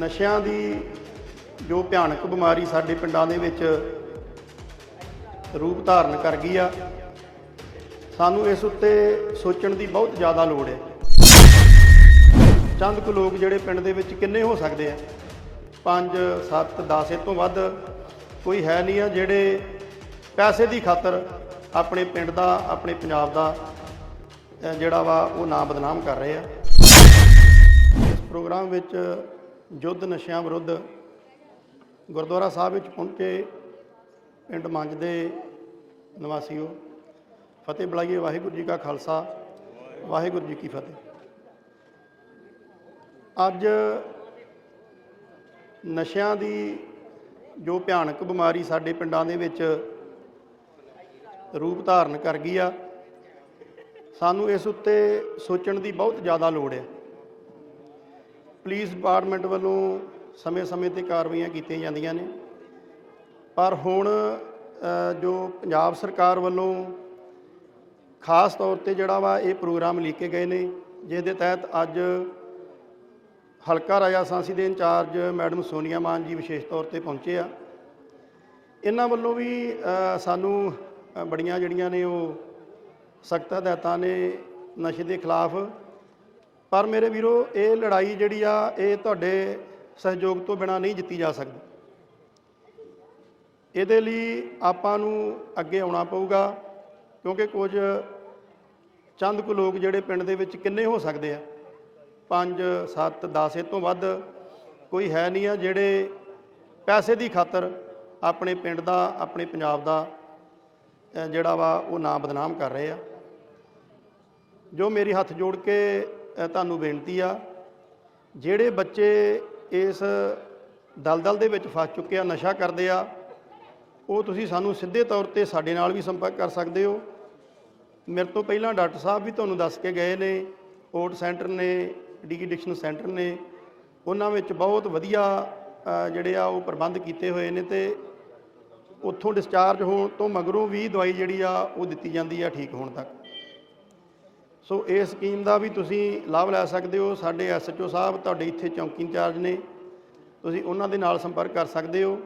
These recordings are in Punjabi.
ਨਸ਼ਿਆਂ ਦੀ ਜੋ ਭਿਆਨਕ ਬਿਮਾਰੀ ਸਾਡੇ ਪਿੰਡਾਂ ਦੇ ਵਿੱਚ ਰੂਪ ਧਾਰਨ ਕਰ ਗਈ ਆ, ਸਾਨੂੰ ਇਸ ਉੱਤੇ ਸੋਚਣ ਦੀ ਬਹੁਤ ਜ਼ਿਆਦਾ ਲੋੜ ਹੈ। ਚੰਦ ਕੁ ਲੋਕ ਜਿਹੜੇ ਪਿੰਡ ਦੇ ਵਿੱਚ ਕਿੰਨੇ ਹੋ ਸਕਦੇ ਆ? 5 7 10 ਇਸ ਤੋਂ ਵੱਧ ਕੋਈ ਹੈ ਨਹੀਂ ਆ ਜਿਹੜੇ ਪੈਸੇ ਦੀ ਖਾਤਰ ਆਪਣੇ ਪਿੰਡ ਦਾ, ਆਪਣੇ ਪੰਜਾਬ ਦਾ ਜਿਹੜਾ ਵਾ ਉਹ ਨਾਮ ਬਦਨਾਮ ਕਰ ਰਹੇ ਆ। ਇਸ ਪ੍ਰੋਗਰਾਮ ਵਿੱਚ ਯੁੱਧ ਨਸ਼ਿਆਂ ਵਿਰੁੱਧ ਗੁਰਦੁਆਰਾ ਸਾਹਿਬ ਵਿੱਚ ਪਹੁੰਚੇ ਪਿੰਡ ਮੰਜ ਦੇ ਨਿਵਾਸੀਓ, ਫਤਿਹ ਬੁਲਾਈਏ ਵਾਹਿਗੁਰੂ ਜੀ ਕਾ ਖਾਲਸਾ, ਵਾਹਿਗੁਰੂ ਜੀ ਕੀ ਫਤਿਹ। ਅੱਜ ਨਸ਼ਿਆਂ ਦੀ ਜੋ ਭਿਆਨਕ ਬਿਮਾਰੀ ਸਾਡੇ ਪਿੰਡਾਂ ਦੇ ਵਿੱਚ ਰੂਪ ਧਾਰਨ ਕਰ ਗਈ ਆ, ਸਾਨੂੰ ਇਸ ਉੱਤੇ ਸੋਚਣ ਦੀ ਬਹੁਤ ਜ਼ਿਆਦਾ ਲੋੜ ਹੈ। ਪੁਲਿਸ ਡਿਪਾਰਟਮੈਂਟ ਵੱਲੋਂ ਸਮੇਂ-ਸਮੇਂ ਤੇ ਕਾਰਵਾਈਆਂ ਕੀਤੀਆਂ ਜਾਂਦੀਆਂ ਨੇ। ਪਰ ਹੁਣ ਜੋ ਪੰਜਾਬ ਸਰਕਾਰ ਵੱਲੋਂ ਖਾਸ ਤੌਰ ਤੇ ਜਿਹੜਾ ਵਾ ਇਹ ਪ੍ਰੋਗਰਾਮ ਲਿਖੇ ਗਏ ਨੇ ਜਿਸ ਦੇ ਤਹਿਤ ਅੱਜ ਹਲਕਾ ਰਾਜਾ ਸਾਂਸੀ ਦੇ ਇੰਚਾਰਜ ਮੈਡਮ ਸੋਨੀਆ ਮਾਨ ਜੀ ਵਿਸ਼ੇਸ਼ ਤੌਰ ਤੇ ਪਹੁੰਚੇ ਆ। ਇਹਨਾਂ ਵੱਲੋਂ ਵੀ ਸਾਨੂੰ ਬੜੀਆਂ ਜਿਹੜੀਆਂ ਨੇ ਉਹ ਸਖਤ ਹਦਾਇਤਾਂ ਨੇ ਨਸ਼ੇ ਦੇ ਖਿਲਾਫ ਪਰ ਮੇਰੇ ਵੀਰੋ, ਇਹ ਲੜਾਈ ਜਿਹੜੀ ਆ, ਇਹ ਤੁਹਾਡੇ ਸਹਿਯੋਗ ਤੋਂ ਬਿਨਾ ਨਹੀਂ ਜਿੱਤੀ ਜਾ ਸਕਦੀ। ਇਹਦੇ ਲਈ ਆਪਾਂ ਨੂੰ ਅੱਗੇ ਆਉਣਾ ਪਊਗਾ, ਕਿਉਂਕਿ ਕੁਝ ਚੰਦ ਕੁ ਲੋਕ ਜਿਹੜੇ ਪਿੰਡ ਦੇ ਵਿੱਚ ਕਿੰਨੇ ਹੋ ਸਕਦੇ ਆ? 5 7 10 ਇਸ ਤੋਂ ਵੱਧ ਕੋਈ ਹੈ ਨਹੀਂ ਆ ਜਿਹੜੇ ਪੈਸੇ ਦੀ ਖਾਤਰ ਆਪਣੇ ਪਿੰਡ ਦਾ, ਆਪਣੇ ਪੰਜਾਬ ਦਾ ਜਿਹੜਾ ਵਾ, ਉਹ ਨਾਮ ਬਦਨਾਮ ਕਰ ਰਹੇ ਆ। ਜੋ ਮੇਰੀ ਹੱਥ ਜੋੜ ਕੇ ਤੁਹਾਨੂੰ ਬੇਨਤੀ ਆ, ਜਿਹੜੇ ਬੱਚੇ ਇਸ ਦਲਦਲ ਦੇ ਵਿੱਚ ਫਸ ਚੁੱਕੇ ਆ, ਨਸ਼ਾ ਕਰਦੇ ਆ, ਉਹ ਤੁਸੀਂ ਸਾਨੂੰ ਸਿੱਧੇ ਤੌਰ ਤੇ ਸਾਡੇ ਨਾਲ ਵੀ ਸੰਪਰਕ ਕਰ ਸਕਦੇ ਹੋ। ਮੇਰੇ ਤੋਂ ਪਹਿਲਾਂ ਡਾਕਟਰ ਸਾਹਿਬ ਵੀ ਤੁਹਾਨੂੰ ਦੱਸ ਕੇ ਗਏ ਨੇ ਓਟ ਸੈਂਟਰ ਨੇ ਡੀ ਐਡਿਕਸ਼ਨ ਸੈਂਟਰ ਨੇ, ਉਹਨਾਂ ਵਿੱਚ ਬਹੁਤ ਵਧੀਆ ਜਿਹੜੇ ਆ ਉਹ ਪ੍ਰਬੰਧ ਕੀਤੇ ਹੋਏ ਨੇ ਤੇ ਉੱਥੋਂ ਡਿਸਚਾਰਜ ਹੋਣ ਤੋਂ ਮਗਰੋਂ ਵੀ ਦਵਾਈ ਜਿਹੜੀ ਆ ਉਹ ਦਿੱਤੀ ਜਾਂਦੀ ਆ ਠੀਕ ਹੋਣ ਤੱਕ। ਸੋ ਇਸ ਸਕੀਮ ਦਾ ਵੀ ਤੁਸੀਂ ਲਾਭ ਲੈ ਸਕਦੇ ਹੋ। ਸਾਡੇ ਐਸਐਚਓ ਸਾਹਿਬ ਤੁਹਾਡੇ ਇੱਥੇ ਚੌਂਕੀ ਇੰਚਾਰਜ ਨੇ। ਤੁਸੀਂ ਉਹਨਾਂ ਦੇ ਨਾਲ ਸੰਪਰਕ ਕਰ ਸਕਦੇ ਹੋ।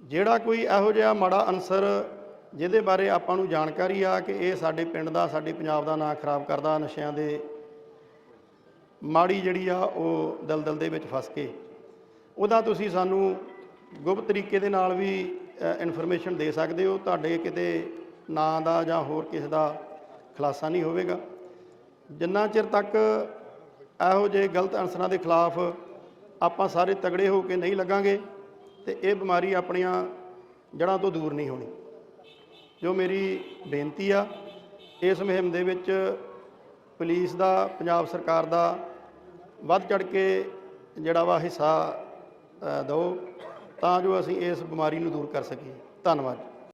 ਜਿਹੜਾ ਕੋਈ ਇਹੋ ਜਿਹਾ ਮਾੜਾ ਅਨਸਰ ਜਿਹਦੇ ਬਾਰੇ ਆਪਾਂ ਨੂੰ ਜਾਣਕਾਰੀ ਆ ਕਿ ਇਹ ਸਾਡੇ ਪਿੰਡ ਦਾ, ਸਾਡੇ ਪੰਜਾਬ ਦਾ ਨਾਂ ਖਰਾਬ ਕਰਦਾ, ਨਸ਼ਿਆਂ ਦੇ ਮਾੜੀ ਜਿਹੜੀ ਆ ਉਹ ਦਲਦਲ ਦੇ ਵਿੱਚ ਫਸ ਕੇ। ਉਹਦਾ ਤੁਸੀਂ ਸਾਨੂੰ ਗੁਪਤ ਤਰੀਕੇ ਦੇ ਨਾਲ ਵੀ ਇਨਫੋਰਮੇਸ਼ਨ ਦੇ ਸਕਦੇ ਹੋ। ਤੁਹਾਡੇ ਕਿਤੇ ਨਾਂ ਦਾ ਜਾਂ ਹੋਰ ਕਿਸੇ ਦਾ ਖੁਲਾਸਾ ਨਹੀਂ ਹੋਵੇਗਾ। ਜਿੰਨਾ ਚਿਰ ਤੱਕ ਇਹੋ ਜਿਹੇ ਗਲਤ ਅਨਸਰਾਂ ਦੇ ਖਿਲਾਫ ਆਪਾਂ ਸਾਰੇ ਤਗੜੇ ਹੋ ਕੇ ਨਹੀਂ ਲੱਗਾਂਗੇ ਤੇ ਇਹ ਬਿਮਾਰੀ ਆਪਣੀਆਂ ਜੜ੍ਹਾਂ ਤੋਂ ਦੂਰ ਨਹੀਂ ਹੋਣੀ। ਜੋ ਮੇਰੀ ਬੇਨਤੀ ਆ ਇਸ ਮੁਹਿੰਮ ਦੇ ਵਿੱਚ ਪੁਲਿਸ ਦਾ ਪੰਜਾਬ ਸਰਕਾਰ ਦਾ ਵੱਧ ਚੜ ਕੇ ਜਿਹੜਾ ਵਾ ਹਿੱਸਾ ਅ, ਦਿਓ ਤਾਂ ਜੋ ਅਸੀਂ ਇਸ ਬਿਮਾਰੀ ਨੂੰ ਦੂਰ ਕਰ ਸਕੀਏ। ਧੰਨਵਾਦ।